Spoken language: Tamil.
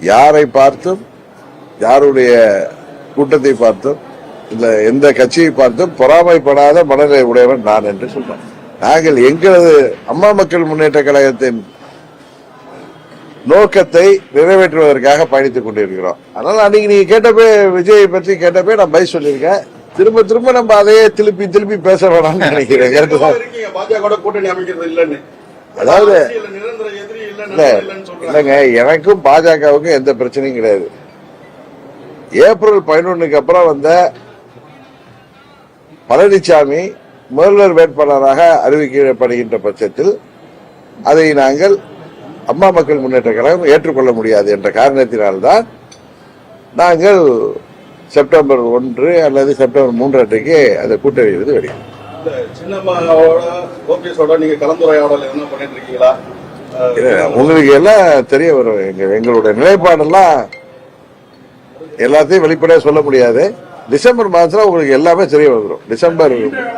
யாரை பார்த்தும் யாருடைய கூட்டத்தை பார்த்தும் இல்ல எந்த கட்சியை பார்த்தும் பொறாமைப்படாத மனநிலை உடையவன் நான் என்று சொல்றேன் நாங்கள் எங்களது அம்மா மக்கள் முன்னேற்ற கழகத்தின் நோக்கத்தை நிறைவேற்றுவதற்காக பயணித்துக் கொண்டிருக்கிறோம். அதனால அன்னைக்கு நீங்க கேட்டப்பே விஜயை பற்றி கேட்டப்பே நான் பதில் சொல்லியிருக்கேன். திரும்ப திரும்ப நம்ம அதையே திருப்பி திருப்பி பேச வேணாம்னு நினைக்கிறேன். அதாவது இல்லைங்க எனக்கும் பாஜகவுக்கும் எந்த பிரச்சனையும் கிடையாது. ஏப்ரல் பதினொன்னுக்கு அப்புறம் வந்த பழனிசாமி முதல்வர் வேட்பாளராக அறிவிக்கப்படுகின்ற பட்சத்தில் அதை நாங்கள் அம்மா மக்கள் முன்னேற்ற கழகம் ஏற்றுக்கொள்ள முடியாது என்ற காரணத்தினால்தான் நாங்கள் செப்டம்பர் ஒன்று அல்லது செப்டம்பர் மூன்று அன்றைக்கு அந்த கூட்டணியிலிருந்து வெளியே சின்னம்மாவோட ஓபிஎஸோட நீங்க கலந்துரையாடல் என்ன பண்ணிட்டு இருக்கீங்களா? உங்களுக்கு எல்லாம் தெரிய வரும்? எங்க எங்களுடைய நிலைப்பாடெல்லாம் எல்லாத்தையும் வெளிப்படையா சொல்ல முடியாது. டிசம்பர் மாதத்துல உங்களுக்கு எல்லாமே தெரிய வந்துடும் டிசம்பர்